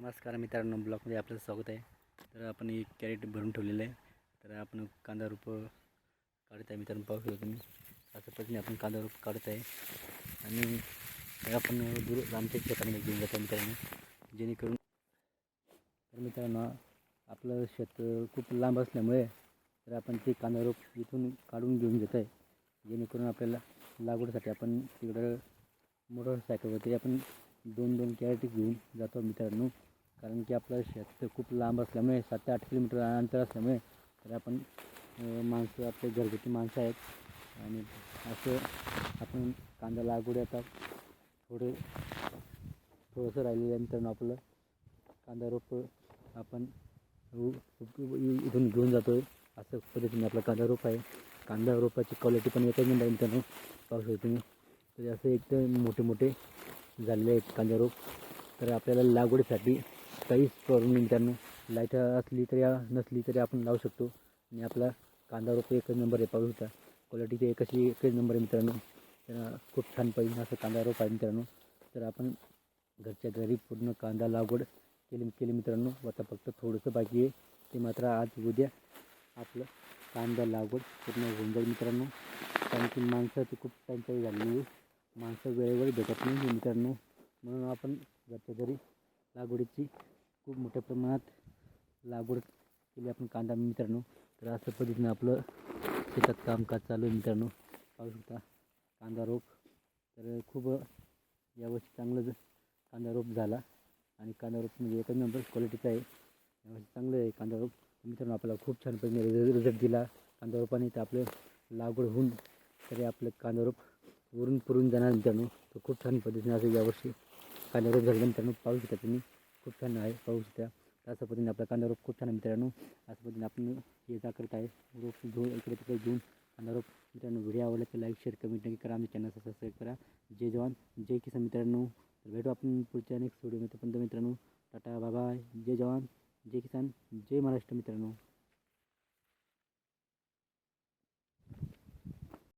नमस्कार मित्रांनो ब्लॉगमध्ये आपलं स्वागत आहे. तर आपण एक कॅरेट भरून ठेवलेलं आहे. तर आपण कांदा रोप काढत आहे मित्रांनो पाहू शकतो तुम्ही. असं पद्धतीने आपण कांदा रोप काढत आहे. आणि आपण दूर आमच्या शेतामध्ये घेऊन जातो मित्रांनो जेणेकरून तर मित्रांनो आपलं शेत खूप लांब असल्यामुळे तर आपण ते कांदा रोप इथून काढून घेऊन घेत आहे. जेणेकरून आपल्याला लागवडीसाठी आपण तिकडं मोटरसायकलवरती आपण दोन दोन कॅरेट घेऊन जातो मित्रांनो. कारण की आपलं शेत खूप लांब असल्यामुळे सात ते आठ किलोमीटर अंतर असल्यामुळे तर आपण माणसं आपले घरगुती माणसं आहेत. आणि असं आपण कांदा लागवड आता थोडे थोडंसं राहिलेलं आहे मित्रांनो आपलं. कांदा रोप आपण इथून घेऊन जातो आहे असं पद्धतीने आपला कांदा रोप आहे. कांदा रोपाची क्वालिटी पण एकच मिनिट आहे मित्रांनो. पाहू शकतो तुम्ही. तर असं एकदम मोठे मोठे झालेले आहेत कांदा रोप. तर आपल्याला लागवडीसाठी काहीच प्रॉब्लेम नाही मित्रांनो लाइट असली तरी नसली तरी आपण लावू शकतो. आणि आपला कांदा रोप एकच नंबर आहे पाहू शकता क्वालिटी ते एकच एकच नंबर आहे मित्रांनो. तर खूप छान पाहिजे असं कांदा रोप आहे मित्रांनो. तर आपण घरच्या घरी पूर्ण कांदा लागवड केली केली मित्रांनो. आता फक्त थोडंसं बाकी आहे. ते मात्र आज उद्या आपलं कांदा लागवड पूर्ण होऊन जाईल मित्रांनो. कारण की माणसाची खूप टंचाई झालेली आहे माणसं वेळेवर भेटत नाही मित्रांनो. म्हणून आपण घरच्या घरी लागवडीची खूप मोठ्या प्रमाणात लागवड केली आपण कांदा मित्रांनो. तर अशा पद्धतीनं आपलं शेतात कामकाज चालू आहे मित्रांनो. पाहू शकता कांदा रोप. तर खूप यावर्षी चांगलं कांदा रोप झाला. आणि कांदा रोप म्हणजे एकच नंबर क्वालिटीचा आहे. यावर्षी चांगलं आहे कांदा रोप. मित्रांनो आपल्याला खूप छान पद्धतीने रिझल्ट दिला. कांदा रोपाने तर आपलं लागवड होऊन तरी आपलं कांदा रोप वरून पुरून जाणार मित्रांनो. तर खूप छान पद्धतीने असं यावर्षी कांदा रोप झालं मित्रांनो. पाहू शकता तुम्ही. खूप छान आहे पाहू शकता. तर अशा पद्धतीने आपला कांदा रोप खूप छान आहे मित्रांनो. अशा पद्धतीने आपण ये जा करत आहे रोप घेऊन इकडे तिकडे घेऊन कांदा रोप. मित्रांनो व्हिडिओ आवडला तर लाईक शेअर कमेंट नक्की करा. आमच्या चॅनलला सबस्क्राईब करा. जय जवान जय किसान मित्रांनो. तर भेटू आपण पुढच्या नेक्स्ट व्हिडिओमध्ये पण मित्रांनो टाटा बाबा जय जवान जय किसान जय महाराष्ट्र मित्रांनो.